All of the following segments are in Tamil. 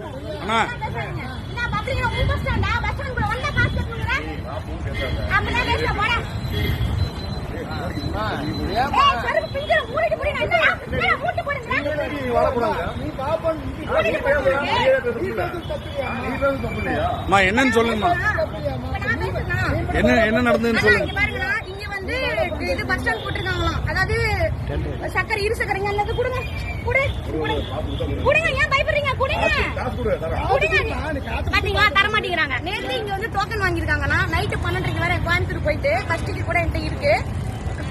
அண்ணா. என்னன்னு சொல்லுங்கம்மா. என்ன என்ன நடந்ததுன்னு சொல்லுங்க இங்க பாருங்கண்ணா, இங்க வந்து இது பஸ் ஸ்டாண்ட் போட்டிருக்காங்களாம். அதாவது சக்கரை இரு சக்கரைங்க அல்லது கொடுங்க. குடு கொடுங்க குடுங்க ஏன் பயப்படுறீங்க? கொடுங்க. பாத்தீங்களா? தர மாட்டேங்கிறாங்க. நேற்று இங்க வந்து டோக்கன் வாங்கியிருக்காங்கன்னா நைட்டு பன்னெண்டரைக்கு வரை கோயம்புத்தூர் போயிட்டு ஃபர்ஸ்ட் கூட என்கிட்ட இருக்கு.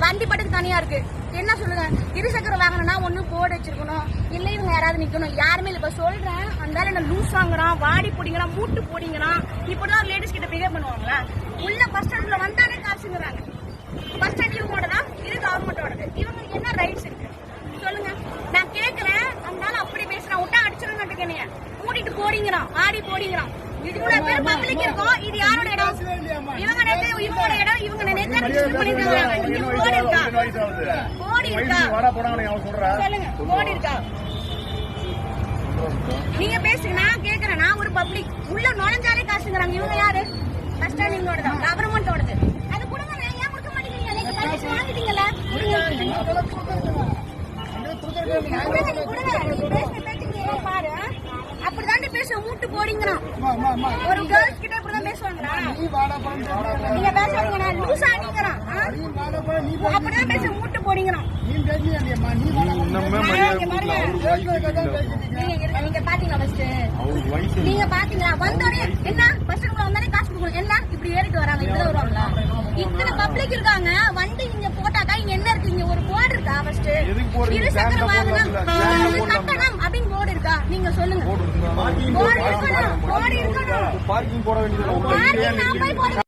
வண்டி பட்டுக்கு தனியா இருக்கு. என்ன சொல்லுங்க? இருசக்கர வாங்கணும்னா ஒண்ணு போர்டு வச்சிருக்கணும். இல்ல இவங்க யாராவது நிக்கணும். யாருமே இல்ல. இப்ப சொல்றேன். அந்த என்ன லூஸ் வாங்குறான். வாடி போடிங்கிறான். மூட்டு போடிங்கிறான். இப்படிதான் லேடிஸ் கிட்ட பிஹேவ் பண்ணுவாங்களா? உள்ள பஸ் ஸ்டாண்ட்ல வந்தாலே காசுங்கிறாங்க பஸ் ஸ்டாண்ட் இவங்களோட தான் இது கவர்மெண்டோடது இவங்களுக்கு என்ன ரைட்ஸ் இருக்கு? சொல்லுங்க. நான் கேக்குறேன் அதனால அப்படி பேசுறேன் விட்டா அடிச்சிருங்க என்னைய மூடிட்டு போடிங்கிறான். ஆடி போடிங்கிறான். இவ்வளவு பேர் பப்ளிக் இருக்கோம். இது யாரோட இடம்? இவங்க நேத்து இவங்களோட இடம். இவங்க நேத்து ரிஜிஸ்டர் பண்ணிருக்காங்க இங்க போர்டு இருக்கா போர்டு இருக்கா சொல்லுங்க. போர்டு இருக்கா நீங்க பேசுங்க நான் கேக்குறேன் நான் ஒரு பப்ளிக் உள்ள நுழைஞ்சாலே காசுங்கிறாங்க. இவங்க யாரு? பஸ் ஸ்டாண்ட் இவங்களோட தான் கவர்மெண்டோடது அது கொடுங்க நான் ஏன் கொடுக்க மாட்டேங்கிறீங்க நீங்க பர்மிஷன் வாங்கிட்டீங்கல்ல கொடுங்க நீங்க கொடுங்க நீங்க பேசுற பேச்சுக்கு ஏன் பாரு அப்படிதாண்டி பேச மூட்டு போடிங்கிறான் ஒரு கேர்ள்ஸ் கிட்ட இப்படிதான் பேசுவாங்களா நீங்க பேசாதீங்க நான் லூசா நீங்கிறான் அப்படிதான் பேச மூட்டு போடிங்கிறான். நீங்க பாத்தீங்களா ஃபர்ஸ்ட் நீங்க பாத்தீங்களா வந்தோடனே என்ன பஸ் வந்தோடனே காசு கொடுக்கணும். என்ன? இப்படி ஏறிட்டு வராங்க. வருவாங்களா? இத்தனை பப்ளிக் இருக்காங்க. வண்டி இங்க போட்டாக்கா இங்க என்ன இருக்கு இங்க ஒரு போர்டு இருக்கா ஃபர்ஸ்ட் எதுக்கு போடுறீங்க? இருசக்கர stand ல வாகனம் போடலாம். stand ல இது போடலாம். கட்டணம் அப்படின்னு போர்டு இருக்கா நீங்க சொல்லுங்க போர்டு இருக்குதா? போர்டு இருக்கணும் போர்டு இருக்கணும் பார்க்கிங் போட வேண்டியது